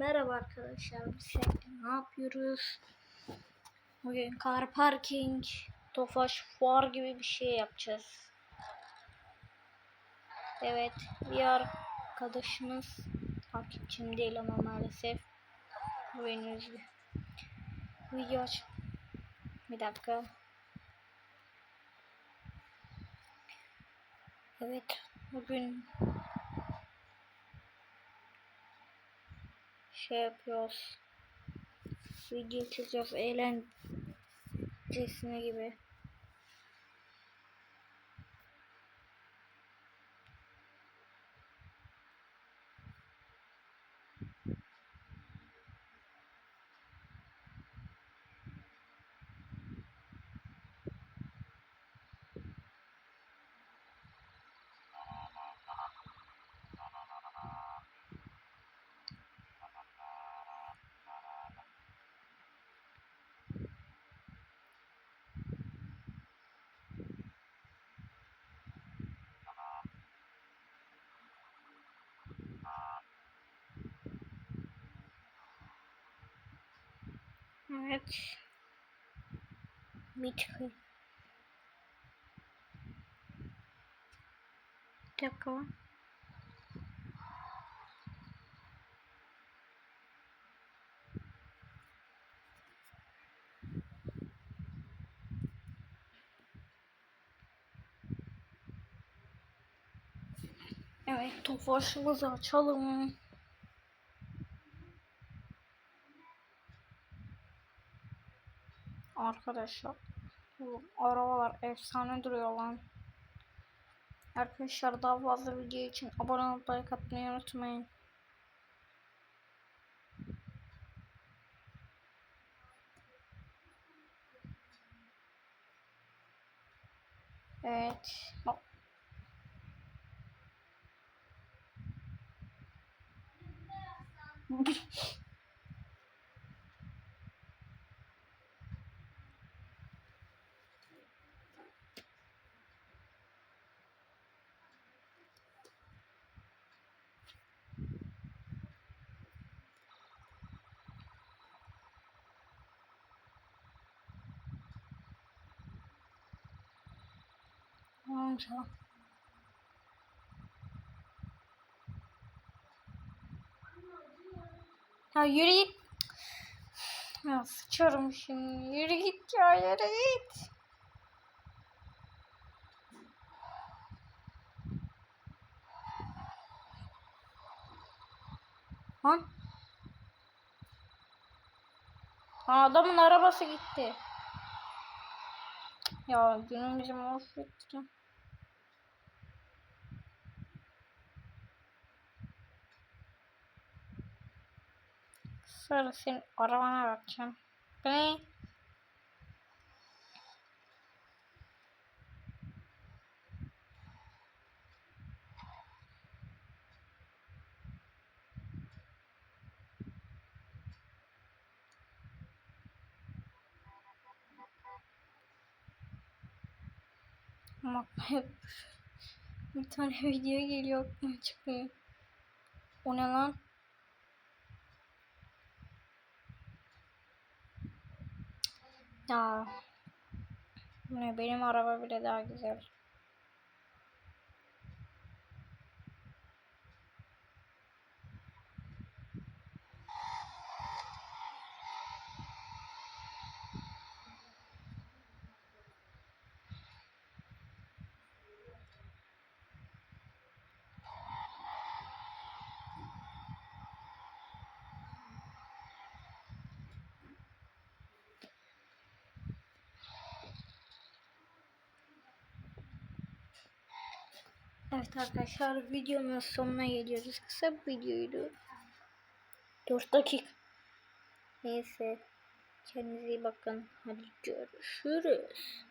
merhaba arkadaşlar. Biz seninle ne yapıyoruz? Bugün car parking, tofaş fuar gibi bir şey yapacağız. Evet, bir arkadaşımız takipçim değil ama maalesef bu beni üzdü. Video aç. Bir dakika. Evet, bugün şey yapıyoruz. Video çekiyoruz eğlencesine gibi. Evet. Bir dakika. Evet, tofaşımızı açalım. Arkadaşlar bu arabalar efsane duruyor lan. Arkadaşlar daha fazla video için abone olup like atmayı unutmayın. Evet. Bak. Amca. Ya yürü git. Ya sıçarım şimdi. Yürü git ya yürü git. Lan. Ha, adamın arabası gitti. Ya günümüzü mahvettim. Sonra senin arabana bakacağım. Ne? Ama hep bir tane video geliyor aklıma çıkıyor. O ne lan? Ne benim araba bile daha güzel. Evet arkadaşlar videonun sonuna geliyoruz. Kısa bir videoydu. 4 dakika. Neyse. Kendinize iyi bakın. Hadi görüşürüz.